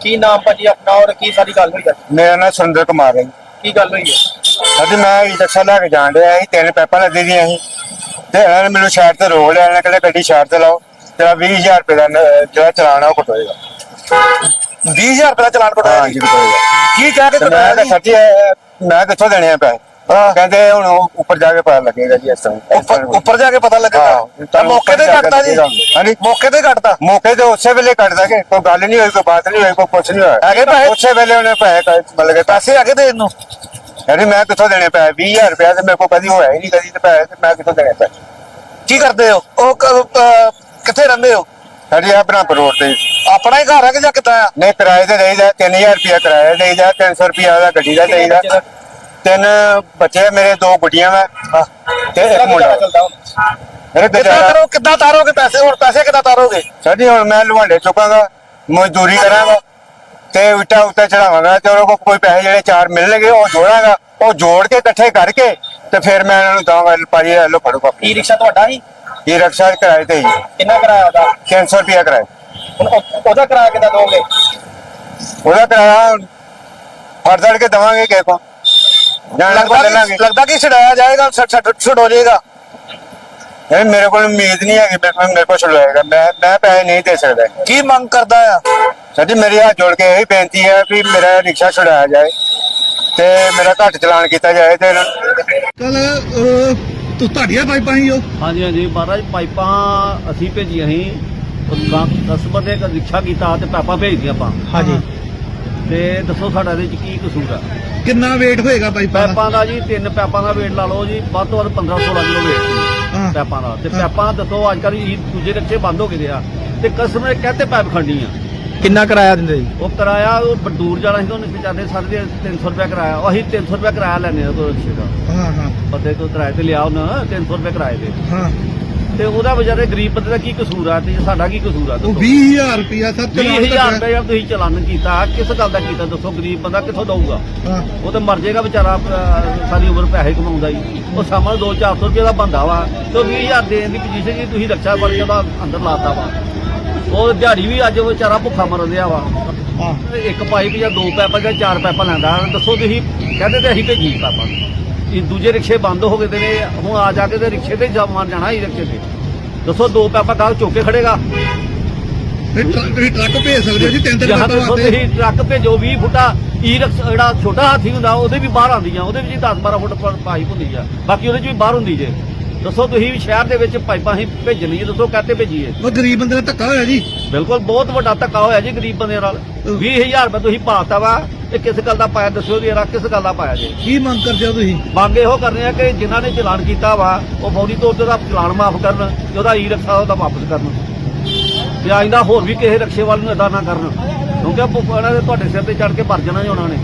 ਕੀ ਨਾਮ ਭਾਜੀ ਆਪਣਾ ਔਰ ਕੀ ਸਾਰੀ ਗੱਲ ਹੋਈ ਹੈ ਮੇਰਾ ਨਾਮ ਸੁਰਿੰਦਰ ਕੁਮਾਰ ਹੈ ਜੀ। ਕੀ ਗੱਲ ਹੋਈ ਹੈ ਅੱਜ ਮੈਂ ਰਿਕਸ਼ਾ ਲੈ ਕੇ ਜਾਣ ਡਿਆ ਸੀ ਤਿੰਨ ਪੈਪਾਂ ਲੱਗੀ ਦੀਆਂ ਸੀ। ਤੇ ਇਹਨਾਂ ਨੇ ਮੈਨੂੰ ਸਾਈਡ ਤੇ ਰੋਕ ਲਿਆ ਇਹਨਾਂ ਕਹਿੰਦੇ ਗੱਡੀ ਸਾਈਡ ਤੇ ਲਾਓ ਤੇਰਾ 20000 ਰੁਪਏ ਦਾ ਨ- ਜਿਹੜਾ ਚਲਾਨ ਆ ਉਹ ਕਟੋਏਗਾ। 20000 ਰੁਪਏ ਦਾ ਚਲਾਨ ਕਟਾਇਆ ਕਟੋਏਗਾ। ਕੀ ਕਹਿ ਕੇ ਤੇ ਮੈਂ ਕਟਾਇਆ ਕਿਹਾ? ਸੱਚੀ ਮੈਂ ਕਿੱਥੋਂ ਦੇਣੇ ਆ ਪੈਸੇ? ਹਾਂ। ਕਹਿੰਦੇ ਹੁਣ ਉਹ ਉੱਪਰ ਜਾ ਕੇ ਪਤਾ ਲੱਗੇਗਾ ਜੀ ਇਸ ਤਰ੍ਹਾਂ। ਉੱਪਰ ਉੱਪਰ ਜਾ ਕੇ ਪਤਾ ਲੱਗੇਗਾ? ਹਾਂ। ਤਾਂ ਮੌਕੇ ਤੇ ਕੱਟਦਾ ਜੀ ਹਾਂਜੀ। ਮੌਕੇ ਤੇ ਕੱਟਦਾ ਮੌਕੇ ਤੇ ਉਸੇ ਵੇਲੇ ਕੱਟ ਦਾਂਗੇ ਕੋਈ ਗੱਲ ਨਹੀਂ ਹੋਈ ਕੋਈ ਬਾਤ ਨਹੀਂ ਹੋਈ ਕੋਈ ਕੁਛ ਨਹੀਂ ਹੋਇਆ। ਹੈਗੇ ਪੈਸੇ? ਉਸੇ ਵੇਲੇ ਉਹਨੇ ਪੈਸੇ ਕੱਟ- ਮਤਲਬ ਕਿ ਪੈਸੇ ਹੈਗੇ ਤੇ ਇਹਨੂੰ ਯਾਨੀ ਮੈਂ ਕਿੱਥੋਂ ਦੇਣੇ ਪੈਸੇ? 20000 ਰੁਪਏ ਤੇ ਮੇਰੇ ਕੋਲ ਕਦੀ ਹੋਇਆ ਹੀ ਨਹੀਂ ਕਦੀ ਤੇ ਪੈਸੇ ਤੇ ਮੈਂ ਕਿੱਥੋਂ ਦੇਣੇ ਪੈਸੇ? ਕੀ ਕਰਦੇ ਹੋ? ਉਹ ਕ- ਅਹ, ਕਿੱਥੇ ਰਹਿੰਦੇ ਹੋ? ਸਾਡੀ ਆ ਬ੍ਰਹਮਪੁਰ ਰੋਡ ਤੇ। ਆਪਣਾ ਹੀ ਘਰ ਹੈ ਕਿ ਜਾਂ ਕਿੱਦਾਂ ਆ? ਨਹੀਂ ਕਿਰਾਏ ਤੇ ਦੇਈਦਾ 3000 ਰੁਪਇਆ ਕਿਰਾਇਆ ਦੇਈਦਾ 300 ਰੁਪਇਆ ਉਹਦਾ ਗੱਡੀ ਦਾ ਦੇਈਦਾ? ਤਿੰਨ ਬੱਚੇ ਆ ਮੇਰੇ ਦੋ ਗੁੱਡੀਆਂ ਵਾ ਤੇ ਇੱਕ ਮੁੰਡਾ? ਮੇਰੇ ਕਿੱਦਾਂ ਕਰੋ ਕਿੱਦਾਂ ਤਾਰੋਗੇ ਪੈਸੇ? ਹੁਣ ਪੈਸੇ ਕਿੱਦਾਂ ਤਾਰੋਗੇ? ਸਾਡੀ ਹੁਣ ਮੈਂ ਲੁਹਾਂਡੇ ਚੁੱਕਾਂਗਾ ਮਜ਼ਦੂਰੀ ਕਰਾਂਗਾ ਤੇ ਉੱਟਾ ਉੱਤੇ ਚੜਾਵਾਂਗਾ ਤੇ ਉਹਨਾਂ ਕੋਲ ਕੋਈ ਪੈਸੇ ਜਿਹੜੇ ਚਾਰ ਮਿਲਣਗੇ ਉਹ ਜੋੜਾਂਗਾ ਉਹ ਜੋੜ ਕੇ ਇਕੱਠੇ ਕਰਕੇ ਤੇ ਫਿਰ ਮੈਂ ਇਹਨਾਂ ਨੂੰ ਦਵਾਂਗਾ ਭਾਜੀ ਇਹ ਲੋ ਫੜੋ ਕੀ ਕਾਪੀ ਰਿਕਸ਼ਾ ਤੁਹਾਡਾ ਹੀ ਇਹ ਰਕਸ਼ਾ ਕਿਰਾਏ ਤੇ ਹੀ ਕਿੰਨਾ ਕਿਰਾਇਆ ਉਹਦਾ? 300 ਰੁਪਇਆ ਕਿਰਾਇਆ। ਹੁਣ ਉਹ- ਉਹਦਾ ਕਿਰਾਇਆ ਕਿੰਨਾ ਦੋਗੇ? ਉਹਦਾ ਕਿਰਾਇਆ ਫੜ ਕੇ ਦਵਾਂਗੇ ਕਿਸੇ ਕੋ ਜਾਣ ਲੱਗਦਾ ਕਿ- ਲੱਗਦਾ ਕਿ ਛਡਾਇਆ ਜਾਏਗਾ ਛੱਡ ਛੱਡ ਛੁੱਟ ਹੋ ਜਾਏਗਾ। ਇਹ ਮੇਰੇ ਕੋਲ ਉਮੀਦ ਨਹੀਂ ਹੈਗੀ ਮੇਰੇ ਕੋਲ ਮੇਰੇ ਕੋਲ ਛੁਡਵਾਏਗਾ ਮੈਂ ਮੈਂ ਪੈਸੇ ਨਹੀਂ ਦੇ ਸਕਦਾ। ਕੀ ਮੰਗ ਕਰਦਾ ਆ? ਸਾਡੀ ਮੇਰੀ ਹੱਥ ਜੋੜ ਕੇ ਇਹ ਬੇਨਤੀ ਹੈ ਵੀ ਮੇਰਾ ਰਿਕਸ਼ਾ ਛੁਡਾਇਆ ਜਾਏ ਤੇ ਮੇਰਾ ਘੱਟ ਚਲਾਨ ਕੀਤਾ ਜਾਏ ਤੇ ਇਹਨਾਂ ਨੂੰ ਕੱਲ ਤੂੰ ਤੁਹਾਡੀਆਂ ਪਾਈਪਾਂ ਹੀ ਹੋ ਹਾਂਜੀ ਹਾਂਜੀ। ਮਹਾਰਾਜ ਪਾਈਪਾਂ ਅਸੀਂ ਭੇਜੀਆਂ ਸੀ। ਕਸਬਰ ਦੇ ਇੱਕ ਰਿਕਸ਼ਾ ਕੀਤਾ ਤੇ ਪਾਈਪਾਂ ਭੇਜਦੀਆਂ ਆਪਾਂ। ਹਾਂਜੀ। ਤੇ ਦੱਸੋ ਸਾਡਾ ਇਹਦੇ ਚ ਕੀ ਕਸੂਰ ਆ? ਕਿੰਨਾ weight ਹੋਏਗਾ ਪਾਈਪਾਂ ਦਾ? ਪਾਈਪਾਂ ਦਾ ਜੀ ਤਿੰਨ ਪਾਈਪਾਂ ਦਾ ਵੇਟ ਲਾ ਲਓ ਜੀ ਵੱਧ ਤੋਂ ਵੱਧ 15 16 ਕਿਲੋ ਹਾਂ। ਸੀ ਪਾਈਪਾਂ ਦਾ। ਤੇ ਹਾਂ। ਪਾਈਪਾਂ ਦੱਸੋ ਅੱਜ ਕੱਲ੍ਹ ਇਹ ਦੂਜੇ ਰਿਕਸ਼ੇ ਬੰਦ ਹੋ ਗਏ ਦੇ ਆ। ਤੇ ਕਸਟਮਰ ਕਹਤੇ ਪਾਈਪ ਖੰਡੀ ਆ ਕਿੰਨਾ ਕਿਰਾਇਆ ਦਿੰਦੇ ਜੀ? ਉਹ ਕਿਰਾਇਆ ਉਹ ਬਡੂਰ ਜਾਣਾ ਸੀ ਉਹਨੇ ਵਿਚਾਰੇ ਦੇ 300 ਰੁਪਏ ਕਿਰਾਇਆ। ਉਹ ਅਸੀਂ 300 ਰੁਪਏ ਕਿਰਾਇਆ ਲੈਣੇ ਆ ਉਹ ਰਿਕਸ਼ੇ ਦਾ ਹਾਂ ਹਾਂ। ਬੰਦੇ ਤੋਂ ਕਿਰਾਏ ਤੇ ਲਿਆ ਉਹਨਾਂ 300 ਰੁਪਏ ਕਿਰਾਏ ਦੇ ਹਾਂ। ਤੇ ਉਹਦਾ ਵਿਚਾਰੇ ਗਰੀਬ ਬੰਦੇ ਦਾ ਕੀ ਕਸੂਰ ਆ ਤੇ ਸਾਡਾ ਕੀ ਕਸੂਰ ਆ? ਉਹ ਦੱਸੋ। 20000 ਰੁਪਿਆ ਸੱਤ 20000 ਰੁਪਏ ਯਾਰ ਤੁਸੀਂ ਚਲਾਨ ਕੀਤਾ ਕਿਸ ਗੱਲ ਦਾ ਕੀਤਾ? ਦੱਸੋ ਗਰੀਬ ਬੰਦਾ ਕਿੱਥੋਂ ਦਊਗਾ? ਹਾਂ। ਉਹ ਤੇ ਮਰ ਜਾਏਗਾ ਵਿਚਾਰਾ ਅਹ, ਸਾਰੀ ਉਮਰ ਪੈਸੇ ਕਮਾਉਂਦਾ ਹੀ। ਉਹ ਸਾਹਮਣੇ 2-400 ਰੁਪਏ ਦਾ ਬੰਦਾ ਵਾ ਤੇ 20000 ਦੇਣ ਦੀ ਪੋਜੀਸ਼ਨ ਜੀ ਤੁਸੀਂ ਰੱਖਿਆ ਕੇ ਉਹਦਾ ਅੰਦਰ ਲਾਤਾ ਵਾ। ਉਹ ਦਿਹਾੜੀ ਵੀ ਅੱਜ ਉਹ ਵਿਚਾਰਾ ਭੁੱਖਾ ਮਰਨ ਰਿਹਾ ਵਾ। ਹਾਂ। ਇੱਕ ਪਾਈਪ ਜਾਂ ਦੋ ਪਾਈਪਾਂ ਜਾਂ ਚਾਰ ਪਾਈਪਾਂ ਲੈਂਦਾ ਦੱਸੋ ਤੁਸੀਂ ਕਹਿੰਦੇ ਤੇ ਅਸੀਂ ਭੇਜੀ ਪਾਈਪਾਂ ਇਹ ਦੂਜੇ ਰਿਕਸ਼ੇ ਬੰਦ ਹੋ ਗਏ ਤੇ ਨੇ ਹੁਣ ਆ ਜਾ ਕੇ ਤੇ ਰਿਕਸ਼ੇ ਤੇ ਜਾ ਮਾਰ ਜਾਣਾ ਹੀ ਰਿਕਸ਼ੇ ਤੇ। ਦੱਸੋ ਦੋ ਪਾਈਪਾਂ ਗਾਹ ਚੁੱਕ ਕੇ ਖੜੇਗਾ। ਤੁਸੀਂ ਟਰੱਕ ਭੇਜ ਸਕਦੇ ਹੋ ਜੀ ਤਿੰਨ ਤਿੰਨ ਦੱਸੋ ਵਾਸਤੇ। ਤੁਸੀਂ ਟਰੱਕ ਭੇਜੋ 20 ਫੁੱਟਾ ਈ ਰਿਕਸ਼ਾ ਜਿਹੜਾ ਛੋਟਾ ਹਾਥੀ ਹੁੰਦਾ ਉਹਦੇ ਵੀ ਬਾਹਰ ਆਉਂਦੀਆਂ ਉਹਦੇ ਵਿੱਚ 10 12 ਫੁੱਟ ਪਾਈਪ ਹੁੰਦੀ ਆ। ਬਾਕੀ ਉਹਦੇ ਚ ਵੀ ਬਾਹਰ ਹੁੰਦੀ ਜੇ। ਦੱਸੋ ਤੁਸੀਂ ਵੀ ਸ਼ਹਿਰ ਦੇ ਵਿੱਚ ਪਾਈਪਾਂ ਹੀ ਭੇਜਣੀਆਂ ਦੱਸੋ ਕਾਹਤੇ ਭੇਜੀਏ? ਉਹ ਗਰੀਬ ਬੰਦੇ ਦਾ ਧੱਕਾ ਹੋਇਆ ਜੀ। ਬਿਲਕੁਲ ਬਹੁਤ ਵੱਡਾ ਧੱਕਾ ਹੋਇਆ ਜੀ ਗਰੀਬ ਬੰਦੇ ਨਾਲ। 20000 ਰੁਪਏ ਤੁਸੀਂ ਪਾਤਾ ਵਾ ਇਹ ਕਿਸ ਗੱਲ ਦਾ ਪਾਇਆ ਦੱਸੋ ਜੀ ਇਹਦਾ ਕਿਸ ਗੱਲ ਦਾ ਪਾਇਆ ਜੀ? ਕੀ ਮੰਗ ਕਰਦੇ ਹੋ ਤੁਸੀਂ? ਮੰਗ ਇਹੋ ਕਰਨੇ ਆ ਕਿ ਜਿਨ੍ਹਾਂ ਨੇ ਚਲਾਨ ਕੀਤਾ ਵਾ ਉਹ ਫੌਰੀ ਤੌਰ ਤੇ ਉਹਦਾ ਚਲਾਨ ਮਾਫ ਕਰਨ ਤੇ ਉਹਦਾ ਈ ਰਕਸ਼ਾ ਉਹਦਾ ਵਾਪਸ ਕਰਨ। ਤੇ ਆਇੰਦਾ ਹੋਰ ਵੀ ਕਿਸੇ ਰਕਸ਼ੇ ਵਾਲੇ ਨੂੰ ਇਦਾਂ ਨਾ ਕਰਨ। ਕਿਉਂਕਿ ਇਹਨਾਂ ਦੇ ਤੁਹਾਡੇ ਸਿਰ ਤੇ ਚੜ ਕੇ ਭਰ ਜਾਣਾ ਜੀ ਉਹਨਾਂ ਨੇ।